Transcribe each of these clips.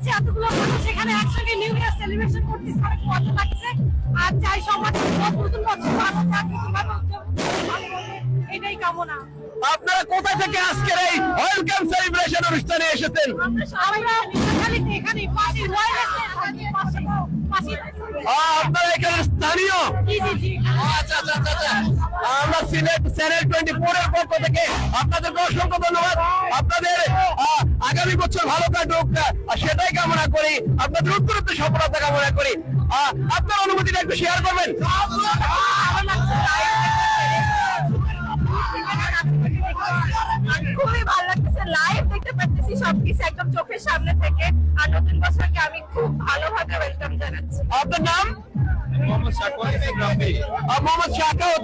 লাগছে এতগুলো মানুষ এখানে একসঙ্গে নিউ ইয়ার সেলিব্রেশন করতেছে অনেক মজা লাগছে? আর চাই সবার নতুন বছর ভালো থাক এটাই কামনা। আপনারা কোথা থেকে আজকের এই ওয়েলকাম সেলিব্রেশন অনুষ্ঠানে এসেছেন? আপনারা এখানে স্থানীয়? আচ্ছা আচ্ছা আচ্ছা। আমরা সিলেট চ্যানেল টোয়েন্টি ফোর এর পক্ষ থেকে আপনাদেরকে অসংখ্য ধন্যবাদ। আপনাদের আগামী বছর ভালো কাটুক আহ, সেটাই কামনা করি। আপনাদের উত্তরোত্তর সফলতা কামনা করি। আপনার অনুভূতিটা একটু শেয়ার করবেন। খুবই ভালো লাগতেছে। লাইভ দেখতে পাচ্ছি সবকিছু একদম চোখের সামনে থেকে। আর নতুন বছরকে আমি খুব ভালোভাবে ওয়েলকাম জানাচ্ছি। আপনার নাম? মোহাম্মদ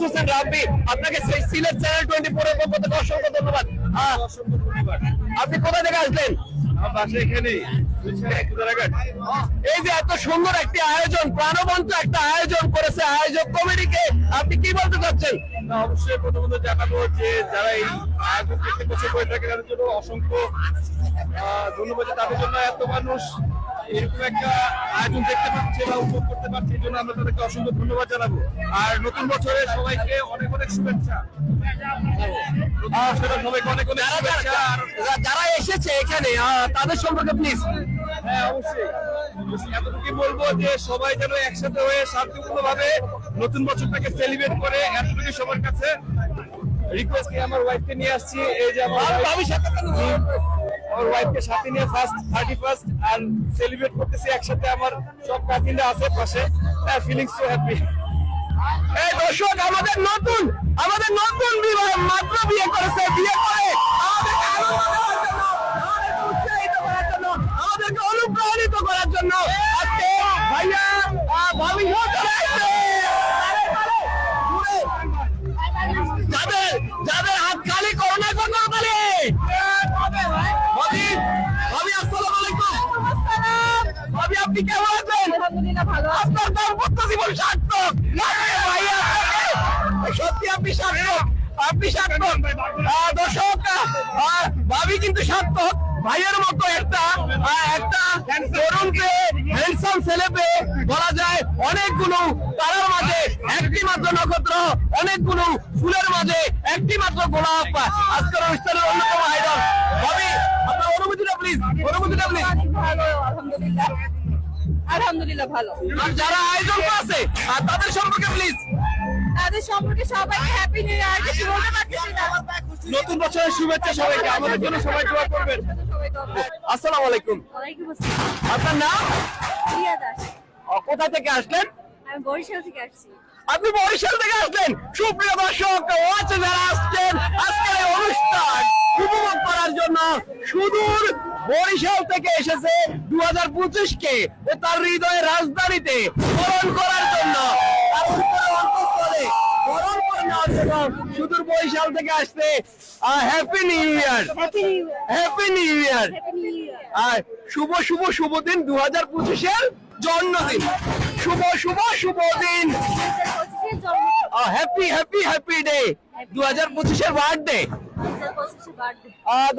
হোসেন রাব্বি। আপনাকে সেই সিলেট চ্যানেল টোয়েন্টি ফোর এর পক্ষ থেকে অসংখ্য ধন্যবাদ। অসংখ্য ধন্যবাদ। আপনি কোথা থেকে আসলেন। এই যে এত সুন্দর একটি আয়োজন প্রাণবন্ত একটা আয়োজন করেছে আয়োজক কমিটিকে আপনি কি বলতে চাচ্ছেন অবশ্যই প্রথমত জানাব যে যারা এই আয়োজন করে থাকে তাদের জন্য অসংখ্য ধন্যবাদ তাদের জন্য এত মানুষ এরকম একটা আয়োজন দেখতে পাচ্ছে বা উপভোগ করতে পারছে এই জন্য আমরা তাদেরকে অসংখ্য ধন্যবাদ জানাব। আর নতুন বছরে সবাইকে অনেক অনেক শুভেচ্ছা। সবাইকে অনেক অনেক যারা শুভেচ্ছা। যারা- যারা এসেছে এখানে তাদের সম্পর্কে প্লিজ হ্যাঁ অবশ্যই। এতটুকু বলব যে সবাই যেন একসাথে হয়ে শান্তিপূর্ণ ভাবে নতুন বছরটাকে সেলিব্রেট করে এতটুকু সবার কাছে রিকোয়েস্ট আমার ওয়াইফকে নিয়ে আসছি। এই যে আমার আমার ওয়াইফকে সাথে নিয়ে ফার্স্ট থার্টি ফার্স্ট আর সেলিব্রেট করতেছি একসাথে আমার সব কাজিনরা আছে পাশে। ফিলিংস সো হ্যাপি এই দর্শক, আমাদের নতুন আমাদের নতুন বিবাহ মাত্র বিয়ে করেছে, বিয়ে করে। আমাদেরকে অনুপ্রাণিত করার জন্য। আজকে আপনি সার্থক। দর্শক ভাবি কিন্তু সার্থক। ভাইয়ের মতো একটা একটা তরুণ পেয়ে হ্যান্ডসাম ছেলে পেয়ে বলা যায় অনেকগুলো তারার মাঝে একটি মাত্র নক্ষত্র অনেকগুলো ফুলের মাঝে একটি মাত্র গোলাপ। আজকের অনুষ্ঠানের অন্যতম আইডল ভাবি আপনার অনুভূতিটা প্লিজ অনুভূতিটা প্লিজ আলহামদুলিল্লাহ ভালো। আর যারা আয়োজন আছে আর তাদের সম্পর্কে প্লিজ তাদের সম্পর্কে সবাইকে হ্যাপি নিউ ইয়ার কিছু বলতে পারতেছি না নতুন বছরের শুভেচ্ছা সবাইকে আমাদের জন্য সবাই দোয়া করবেন। আসসালামু আলাইকুম। ওয়ালাইকুম আসসালাম। আপনার নাম? রিয়া দাস। কোথা থেকে আসলেন? আমি বরিশাল থেকে আসছি। আপনি বরিশাল থেকে আসলেন? সুপ্রিয় দর্শক ওয়াচে যারা আসছেন আজকের অনুষ্ঠান উপভোগ করার জন্য। সুদূর বরিশাল থেকে এসেছে দু হাজার পঁচিশ কে ও তার হৃদয়ের রাজধানীতে স্মরণ করার জন্য। তার অন্তঃস্থলে নেওয়ার সুদূর বরিশাল থেকে আসছে। Happy new year happy new year আর শুভ শুভ শুভ দিন দু হাজার পঁচিশের জন্মদিন। শুভ শুভ শুভ দিন। হ্যাপি হ্যাপি হ্যাপি ডে দু হাজার পঁচিশের বার্থডে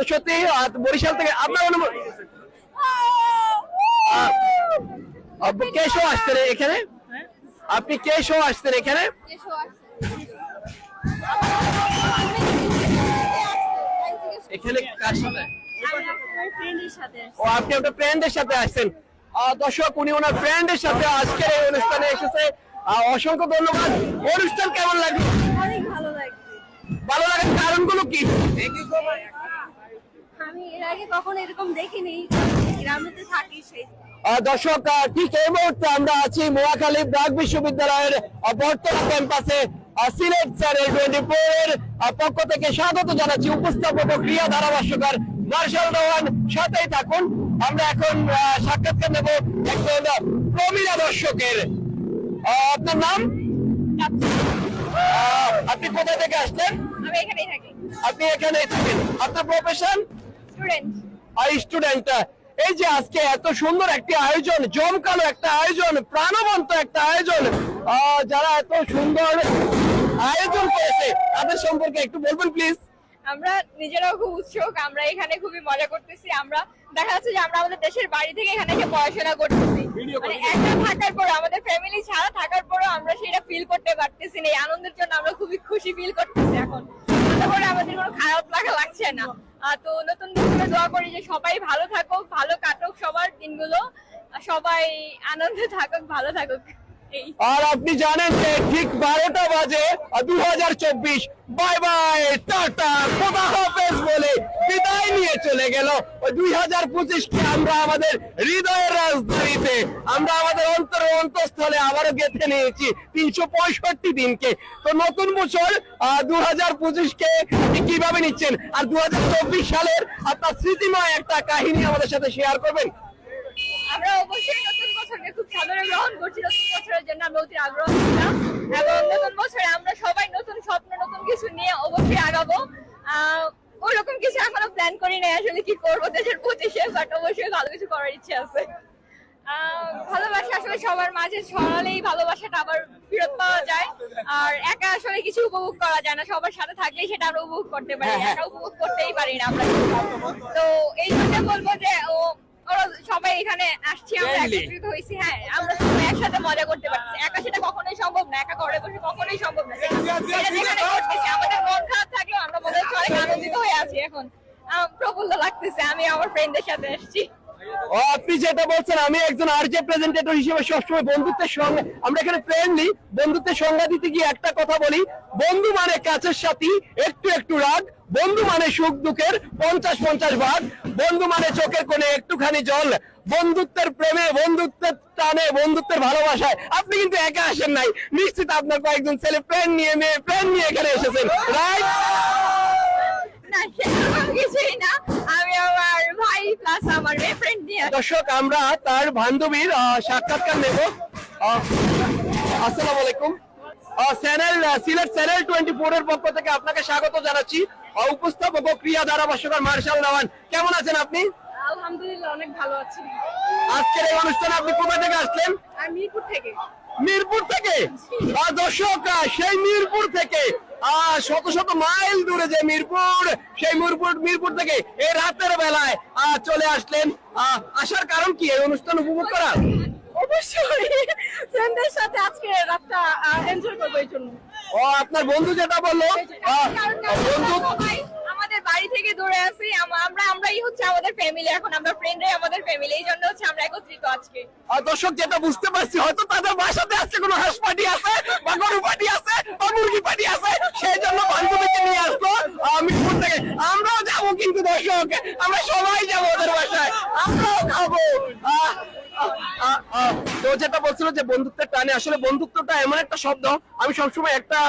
সত্যি বরিশাল থেকে আপনার আহ, কে শো আসছেন এখানে? আপনি কে শো আসছেন এখানে? এখানে কার সাথে? আমি আমার ফ্রেন্ডের সাথে আসছি ও আপনি আপনার ফ্রেন্ডের সাথে আসছেন। দর্শক উনি ওনার ফ্রেন্ডের সাথে আজকের এই অনুষ্ঠানে এসেছে। অসংখ্য ধন্যবাদ। অনুষ্ঠান কেমন লাগল? অনেক ভালো লাগছে। ভালো লাগার কারণগুলো কি? আমি এর আগে কখনো এরকম দেখিনি। গ্রামেতে থাকি সেই। দর্শক ঠিক এই মুহূর্তে আমরা আছি মোয়াখালী ব্রাক বিশ্ববিদ্যালয়ের বর্তমান ক্যাম্পাসে। সিলেট চ্যানেল টোয়েন্টি ফোর এর আহ, পক্ষ থেকে স্বাগত জানাচ্ছি উপস্থাপক ক্রিয়া ধারাভাষ্যকার মার্শাল রোহান সাথেই থাকুন। আমরা এখন সাক্ষাৎকার নেব একজন আহ, প্রবীণা দর্শকের। আহ, আপনার নাম? আপনি কোথা থেকে আসলেন আমি এখানেই থাকি। আপনি এখানে থাকেন। আপনার প্রফেশন স্টুডেন্ট আর স্টুডেন্ট এই যে আজকে এত সুন্দর একটি আয়োজন জমকালো একটা আয়োজন প্রাণবন্ত একটা আয়োজন যারা এত সুন্দর আয়োজন করেছে। তাদের সম্পর্কে একটু বলবেন প্লিজ আমরা নিজেরাও খুব উৎসুক আমরা এখানে খুবই মজা করতেছি আমরা দেখা যাচ্ছে যে আমরা আমাদের দেশের বাড়ি থেকে এখানে এসে পড়াশোনা করতেছি। মানে একা থাকার পর আমাদের ফ্যামিলি ছাড়া থাকার পরও আমরা সেটা ফিল করতে পারতেছি না এই আনন্দের জন্য আমরা খুবই খুশি ফিল করতেছি এখন। তারপরে আমাদের কোনো খারাপ লাগা লাগছে না। তো নতুন বছরে দোয়া করি যে সবাই ভালো থাকুক ভালো কাটুক সবার দিনগুলো সবাই আনন্দে থাকুক ভালো থাকুক। আর আপনি জানেন যে ঠিক বারোটা বাজে দু হাজার চব্বিশ। বাই বাই, টাটা, খোদা হাফেজ বলে বিদায় নিয়ে চলে গেল। দুই হাজার পঁচিশকে আমরা আমাদের হৃদয়ের রাজধানীতে, আমরা আমাদের অন্তর অন্তঃস্থলে আবারও গেঁথে নিয়েছি তিনশো পঁয়ষট্টি দিনকে। তো নতুন বছর দু হাজার পঁচিশকে কীভাবে নিচ্ছেন? আর দু হাজার চব্বিশ সালের আপনার স্মৃতিময় একটা কাহিনী আমাদের সাথে শেয়ার করবেন? আমরা অবশ্যই নতুন বছরকে খুব সাদরে গ্রহণ করছি নতুন বছরের জন্য আমরা অতি আগ্রহ ছিলাম। এবং নতুন বছরে আমরা সবাই নতুন স্বপ্ন নতুন কিছু নিয়ে অবশ্যই আগাবো। আহ, কিছু এখনও প্ল্যান করি নাই আসলে কি করব দেশের পঁচিশে বাট অবশ্যই ভালো কিছু করার ইচ্ছে আছে। ভালোবাসা আসলে সবার মাঝে ছড়ালেই ভালোবাসাটা আবার ফেরত পাওয়া যায়। আর একা আসলে কিছু উপভোগ করা যায় না সবার সাথে থাকলেই সেটা আমরা উপভোগ করতে পারি হ্যাঁ, হ্যাঁ। একা উপভোগ করতেই পারি না আমরা। তো এই জন্য বলব যে ও ওরা সবাই এখানে আসছি আমরা একত্রিত হয়েছি হ্যাঁ আমরা সবাই একসাথে মজা করতে পারছি। একা সেটা কখনোই সম্ভব না একা ঘরে বসে কখনোই সম্ভব না। যেখানে করতেছি আমাদের মন খারাপ থাকলেও আমরা মনে হচ্ছে অনেক আনন্দিত হয়ে আছি এখন। প্রফুল্ল লাগতেছে আমি আমার ফ্রেন্ডদের সাথে এসেছি ও আপনি যেটা বলছেন আমি একজন আরজে প্রেজেন্টেটর হিসেবে সবসময় বন্ধুত্বের সঙ্গে আমরা এখানে ফ্রেন্ডলি বন্ধুত্বের সংজ্ঞা দিতে গিয়ে একটা কথা বলি। বন্ধু মানে কাছের সাথী একটু একটু রাগ বন্ধু মানে সুখ দুঃখের পঞ্চাশ পঞ্চাশ ভাগ। বন্ধু মানে চোখের কোণে একটুখানি জল বন্ধুত্বের প্রেমে বন্ধুত্বের টানে বন্ধুত্বের ভালোবাসায়। আপনি কিন্তু একা আসেন নাই। নিশ্চিত আপনার কয়েকজন ছেলে ফ্রেন্ড নিয়ে মেয়ে ফ্রেন্ড নিয়ে এখানে এসেছেন। রাইট। দর্শক আমরা তার বান্ধবীর সাক্ষাৎকার নেব। আসসালামু আলাইকুম। Channel Sylhet channel twenty four এর পক্ষ থেকে আপনাকে স্বাগত জানাচ্ছি। উপস্থাপক ও ক্রিয়া ধারাভাষ্যকার মার্শাল দেওয়ান কেমন আছেন আপনি? আলহামদুলিল্লাহ অনেক ভালো আছি। আজকের এই অনুষ্ঠানে আপনি কোথা থেকে আসলেন? আর মিরপুর থেকে। মিরপুর থেকে? দর্শক সেই মিরপুর থেকে শত শত মাইল দূরে যে মিরপুর সেই মিরপুর মিরপুর থেকে এই রাতের বেলায় চলে আসলেন। আসার কারণ কি? এই অনুষ্ঠান উপভোগ করা অবশ্যই। ফ্রেন্ডদের সাথে আজকে রাতটা এনজয় করব এই জন্য। ও আপনার বন্ধু যেটা বলল? বন্ধু আমরা আমাদের বাড়ি থেকে দূরে আছি আম- আমরা আমরাই হচ্ছে আমাদের ফ্যামিলি এখন আমরা ফ্রেন্ডরাই আমাদের ফ্যামিলি এই জন্য হচ্ছে আমরা একত্রিত আজকে। আর দর্শক যেটা বুঝতে পারছি হয়তো তাদের বাসাতে আজকে কোনো হাঁস পার্টি আছে বা গরু পার্টি আছে বা মুরগি পার্টি আছে সেই জন্য বান্ধবীকে নিয়ে আসলো। আহ, মিরপুর থেকে আমরাও যাব কিন্তু দর্শক, আমরা সবাই যাব ওদের বাসায়। আমরাও খাব। তো যেটা বলছিল যে বন্ধুত্বের টানে, আসলে বন্ধুত্বটা এমন একটা শব্দ, আমি সবসময় একটা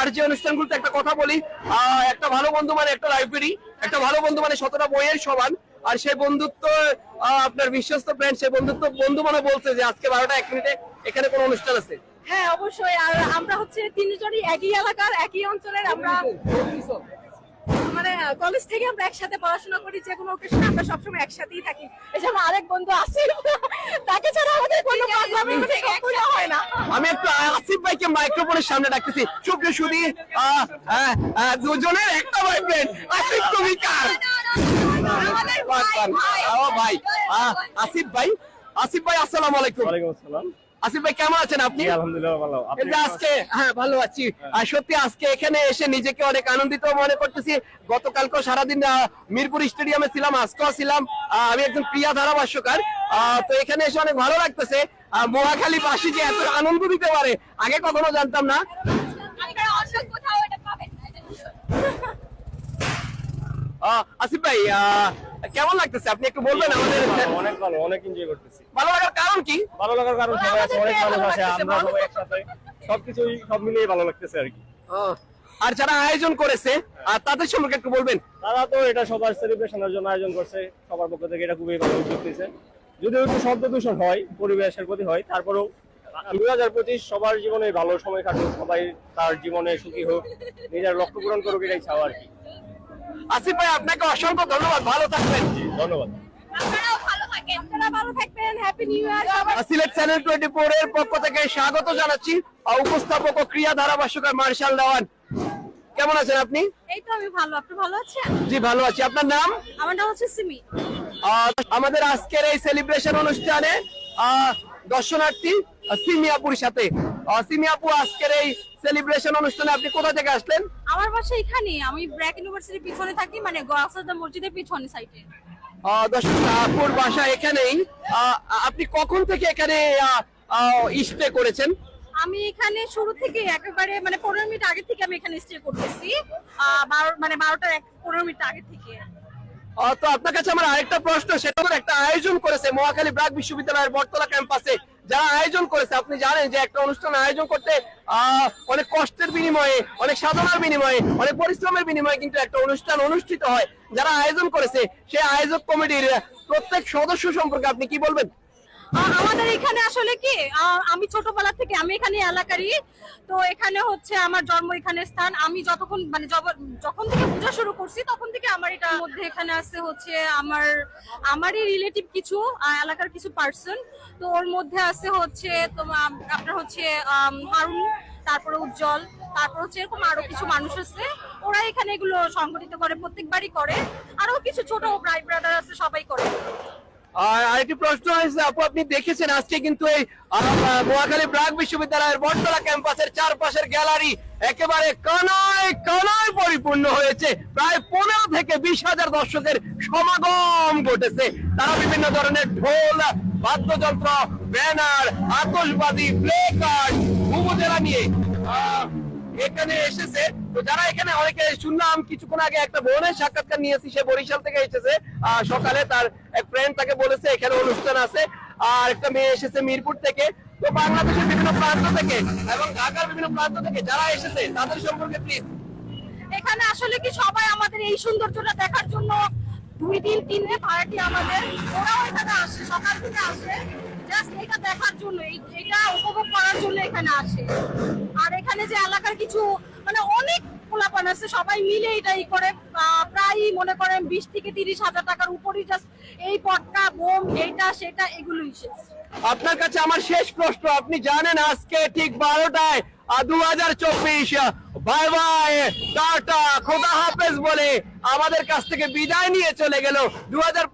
আর যে অনুষ্ঠানগুলোতে একটা কথা বলি একটা ভালো বন্ধু মানে একটা লাইব্রেরি একটা ভালো বন্ধু মানে শতটা বইয়ের সমান, আর সেই বন্ধুত্ব আপনার বিশ্বস্ত ফ্রেন্ড সেই বন্ধুত্ব বন্ধু মানে বলছে যে আজকে বারোটা, এক মিনিটে এখানে কোনো অনুষ্ঠান আছে। হ্যাঁ অবশ্যই। আর আমরা হচ্ছে তিনজনই একই এলাকার, একই অঞ্চলের, আমরা মানে কলেজ থেকে আমরা একসাথে পড়াশোনা করি যে কোনো অকেশনে আমরা সবসময় একসাথেই থাকি। এছাড়া আরেক বন্ধু আছে তাকে ছাড়া আমাদের কোনো মানে সম্পূর্ণ হয় না। আমি একটু আসিফ ভাইকে মাইক্রোফোনের সামনে ডাকতেছি। আহ, আহ, দুজনের একটা ভাই ফ্রেন্ড আসিফ তুমি কার? ভাই আসিফ ভাই। আসিফ ভাই আসসালামু আলাইকুম। ওয়ালাইকুম আসসালাম। আসিফ ভাই কেমন আছেন আপনি? আলহামদুলিল্লাহ ভালো। আপনি এই যে আজকে হ্যাঁ ভালো আছি। আর সত্যি আজকে এখানে এসে নিজেকে অনেক আনন্দিত মনে করতেছি। গতকালকে সারাদিন আহ, মিরপুর স্টেডিয়ামে ছিলাম আজকেও ছিলাম। আহ, আমি একজন প্রিয়া ধারাভাষ্যকার। আহ, তো এখানে এসে অনেক ভালো লাগতেছে। আহ, মহাখালী বাসী যে এত আনন্দ দিতে পারে আগে কখনো জানতাম না আপনারা অন্য কোথাও এটা পাবেন না এটা আহ, আসিফ ভাই কেমন লাগতেছে? আপনি একটু বলবেন আমাদের অনেক ভালো অনেক এনজয় করতেছি। ভালো লাগার কারণ কি? ভালো লাগার কারণ সবাই আছে অনেক মানুষ আছে আমরা সবাই একসাথে। সবকিছুই সব মিলিয়ে ভালো লাগতেছে আর কি। আর যারা আয়োজন করেছে আর তাদের সম্পর্কে একটু বলবেন। তারা তো এটা সবার সেলিব্রেশনের জন্য আয়োজন করছে সবার পক্ষ থেকে এটা খুবই ভালো উদ্যোগ নিয়েছে। যদিও একটু শব্দ দূষণ হয় পরিবেশের প্রতি হয় তারপরেও দুই হাজার পঁচিশ সবার জীবনে ভালো সময় কাটুক সবাই তার জীবনে সুখী হোক নিজের লক্ষ্য পূরণ করুক এটাই চাওয়া আর কি। আসিফ ভাই আপনাকে অসংখ্য ধন্যবাদ। ভালো থাকবেন। ধন্যবাদ। আপনারাও ভালো থাকেন। আপনারা ভালো থাকবেন। Happy new year Sylhet channel twenty four এর পক্ষ থেকে স্বাগত জানাচ্ছি। উপস্থাপক ও ক্রিয়া ধারাভাষ্যকার মার্শাল দেওয়ান কেমন আছেন আপনি? এই তো আমি ভালো। আপনি ভালো আছেন? জি ভালো আছি। আপনার নাম? আমার নাম হচ্ছে সিমি। আমাদের আজকের এই সেলিব্রেশন অনুষ্ঠানে আহ, দর্শনার্থী সিমিয়াপুর সাথে আহ, সিমিয়াপু আজকের এই সেলিব্রেশন অনুষ্ঠানে আপনি কোথা থেকে আসলেন? আমার বাসা এখানে আমি ব্র্যাক ইউনিভার্সিটির পিছনে থাকি মানে গোয়াসাদা মসজিদের পিছনে সাইডে দর্শক আপুর বাসা এখানেই। আপনি কখন থেকে এখানে স্টে করেছেন? আমি এখানে শুরু থেকে একেবারে মানে পনেরো মিনিট আগে থেকে আমি এখানে স্টে করতেছি। বারো মানে বারোটার পনেরো মিনিট আগে থেকে। তো আপনার কাছে আমার আরেকটা প্রশ্ন সেটা একটা আয়োজন করেছে মহাখালী ব্রাক বিশ্ববিদ্যালয়ের বটতলা ক্যাম্পাসে। যারা আয়োজন করেছে, আপনি জানেন যে একটা অনুষ্ঠান আয়োজন করতে অনেক কষ্টের বিনিময়ে, অনেক সাধনার বিনিময়ে, অনেক পরিশ্রমের বিনিময়ে কিন্তু একটা অনুষ্ঠান অনুষ্ঠিত হয়। যারা আয়োজন করেছে, সেই আয়োজক কমিটির প্রত্যেক সদস্য সম্পর্কে আপনি কি বলবেন? আমাদের এখানে আসলে কি আমি ছোটবেলা থেকে, আমি এখানে এলাকারই, তো এখানে হচ্ছে আমার জন্ম এখানে স্থান। আমি যতক্ষণ মানে যখন থেকে পূজা শুরু করছি, তখন থেকে আমার এটা মধ্যে এখানে আছে হচ্ছে আমার, আমারই রিলেটিভ কিছু এলাকার কিছু পার্সন তো ওর মধ্যে আছে হচ্ছে তোমার আপনার হচ্ছে হারুন, তারপরে উজ্জ্বল, তারপর হচ্ছে এরকম আরও কিছু মানুষ আছে। ওরা এখানে এগুলো সংগঠিত করে, প্রত্যেকবারই করে। আরও কিছু ছোট ভাই ব্রাদার আছে, সবাই করে। আর আরেকটি প্রশ্ন হয়েছে আপু আপনি দেখেছেন আজকে কিন্তু এই মহাখালী ব্রাক বিশ্ববিদ্যালয়ের বটতলা ক্যাম্পাসের চারপাশের গ্যালারি একেবারে কানায় কানায় পরিপূর্ণ হয়েছে। প্রায় পনেরো থেকে বিশ হাজার দর্শকের সমাগম ঘটেছে। তারা বিভিন্ন ধরনের ঢোল বাদ্যযন্ত্র ব্যানার আতশবাদী প্লে কার্ড নিয়ে আহ, এখানে এসেছে। তো যারা এখানে অনেকে শুনলাম, কিছুক্ষণ আগে একটা বোনের সাক্ষাৎকার নিয়েছি, সে বরিশাল থেকে এসেছে। সকালে তার এক ফ্রেন্ড তাকে বলেছে, এখানে অনুষ্ঠান আছে। আর একটা মেয়ে এসেছে মিরপুর থেকে। তো বাংলাদেশের বিভিন্ন প্রান্ত থেকে এবং ঢাকার বিভিন্ন প্রান্ত থেকে যারা এসেছে, তাদের সম্পর্কে প্লিজ এখানে আসলে কি সবাই আমাদের এই সৌন্দর্যটা দেখার জন্য দুই দিন, তিন দিন ভাড়াটি আমাদের। ওরাও এখানে আসে, সকাল থেকে আসে। এটা দেখার এটা উপভোগ করার জন্য এখানে আসে। আর এখানে যে এলাকার কিছু মানে অনেক আছে, সবাই মিলে এটাই করে প্রায় মনে করেন বিশ থেকে তিরিশ হাজার টাকার উপরই এই পটকা, বোম, এইটা, সেটা, এগুলোই শেষ। আপনার কাছে আমার শেষ প্রশ্ন, আপনি জানেন আজকে ঠিক বারোটায় দু হাজার চব্বিশ, বাই বাই, টাটা, খোদা হাফেজ বলে আমাদের কাছ থেকে বিদায় নিয়ে চলে গেল। দু হাজার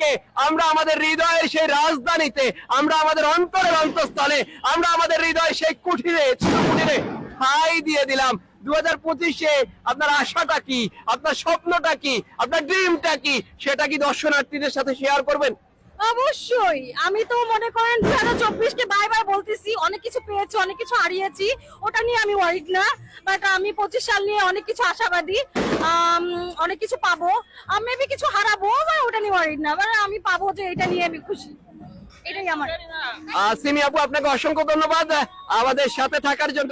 কে আমরা আমাদের হৃদয়ের সেই রাজধানীতে, আমরা আমাদের অন্তরের অন্তঃস্থলে, আমরা আমাদের হৃদয় সেই কুঠিরে কুঠিরে ঠাই দিয়ে দিলাম। দু হাজার পঁচিশে আপনার আশাটা কি? আপনার স্বপ্নটা কি? আপনার ড্রিমটা কি? সেটা কি দর্শনার্থীদের সাথে শেয়ার করবেন? অবশ্যই। আমি তো মনে করেন দু হাজার চব্বিশকে বাই বলতেছি, অনেক কিছু পেয়েছি, অনেক কিছু হারিয়েছি, ওটা নিয়ে আমি ওয়ারিড না বাট আমি পঁচিশ সাল নিয়ে অনেক কিছু আশাবাদী অনেক কিছু পাবো মেবি কিছু হারাবো বা ওটা নিয়ে ওয়ারিড না বাট আমি পাবো যে এটা নিয়ে আমি খুশি। এটাই আমার। সিমি আপু, আপনাকে অসংখ্য ধন্যবাদ আমাদের সাথে থাকার জন্য